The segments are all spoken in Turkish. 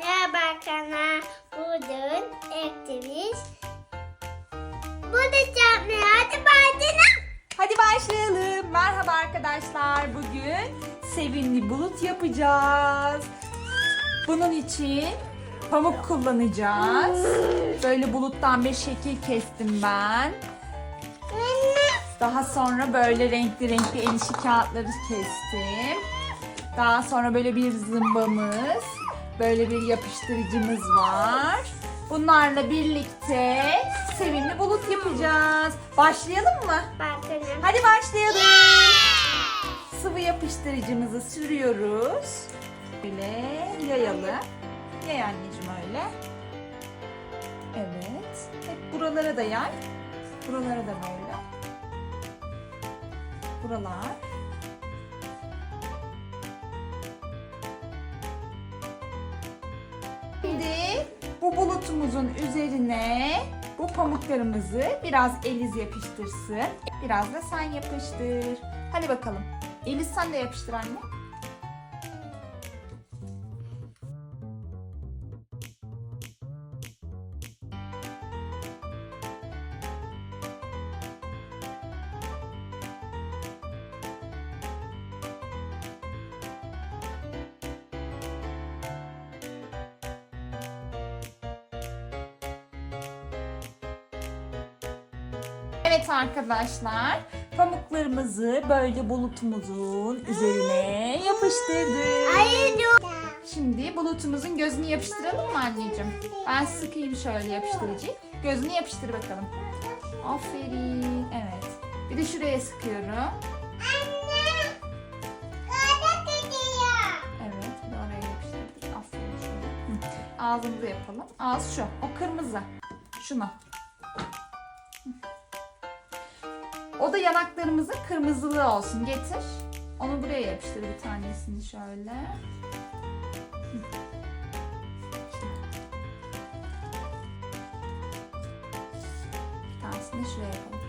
Merhaba arkadaşlar. Bugün ektiviz. Burada yapmaya hadi başlayalım. Hadi başlayalım. Merhaba arkadaşlar. Bugün sevimli bulut yapacağız. Bunun için pamuk kullanacağız. Böyle buluttan bir şekil kestim ben. Daha sonra böyle renkli renkli el işi kağıtları kestim. Daha sonra böyle bir zımbamız, böyle bir yapıştırıcımız var. Bunlarla birlikte sevimli bulut yapacağız. Başlayalım mı? Bakalım. Hadi başlayalım. Sıvı yapıştırıcımızı sürüyoruz. Böyle yayalım. Yay anneciğim öyle. Evet. Hep buralara da yay. Buralara da böyle. Buralar. Bu bulutumuzun üzerine bu pamuklarımızı biraz Eliz yapıştırsın. Biraz da sen yapıştır. Hadi bakalım. Eliz sen de yapıştır anne. Evet arkadaşlar, pamuklarımızı böyle bulutumuzun üzerine yapıştırdık. Yok. Şimdi bulutumuzun gözünü yapıştıralım mı anneciğim? Ben sıkayım şöyle yapıştırıcıyı. Gözünü yapıştır bakalım. Aferin. Evet. Bir de şuraya sıkıyorum. Evet, bir de oraya yapıştırdık. Aferin şöyle. Hı. Ağzımızı yapalım. Ağız şu. O kırmızı. Şunu. Hı. O da yanaklarımızın kırmızılığı olsun. Getir. Onu buraya yapıştır bir tanesini şöyle. Bir tanesini şuraya yapalım.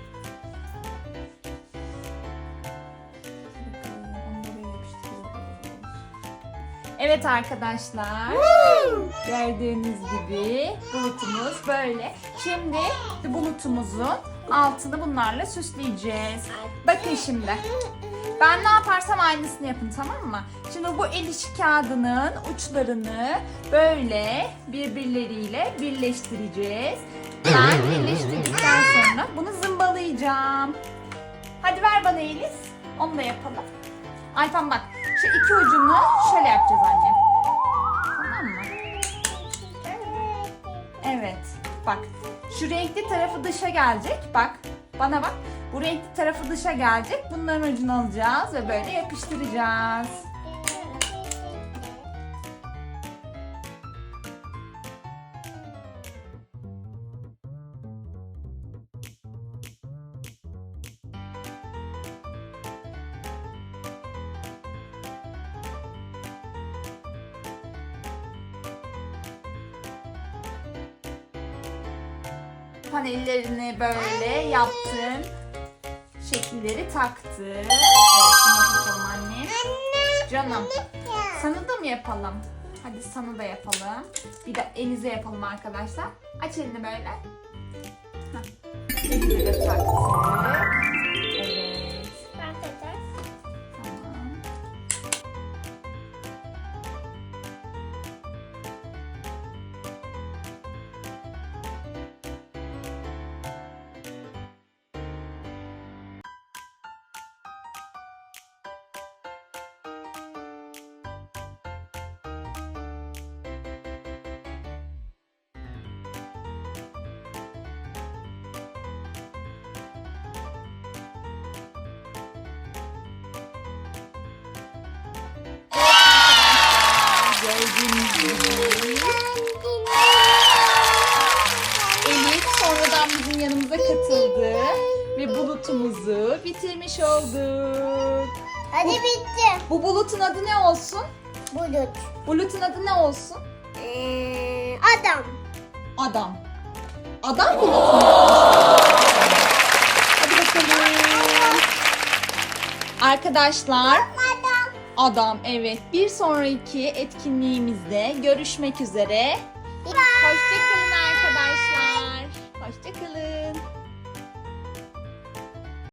Evet arkadaşlar. Gördüğünüz gibi bulutumuz böyle. Şimdi bulutumuzun altını bunlarla süsleyeceğiz. Bakın şimdi. Ben ne yaparsam aynısını yapın tamam mı? Şimdi bu el işi kağıdının uçlarını böyle birbirleriyle birleştireceğiz. Ben birleştirdikten sonra bunu zımbalayacağım. Hadi ver bana Elis. Onu da yapalım. Alpan bak şu iki ucunu şöyle yapacağız annem. Tamam mı? Evet. Bak. Şu renkli tarafı dışa gelecek. Bak. Bana bak. Bu renkli tarafı dışa gelecek. Bunların ucunu alacağız ve böyle yapıştıracağız. Panellerini böyle yaptım. Şekilleri taktı. Evet, bunu takalım anne. Canım. Sana da mı yapalım? Hadi sana da yapalım. Bir de Elize yapalım arkadaşlar. Aç elini böyle. Heh. Elize de taktık. Gibi. Elif sonradan bizim yanımıza katıldı ve bulutumuzu bitirmiş olduk. Hadi bitti. Bu bulutun adı ne olsun? Bulut. Bulutun adı ne olsun? Ee, adam. Adam. Adam bulutu? Hadi bakalım. Arkadaşlar Adam. Evet. Bir sonraki etkinliğimizde görüşmek üzere. Hoşçakalın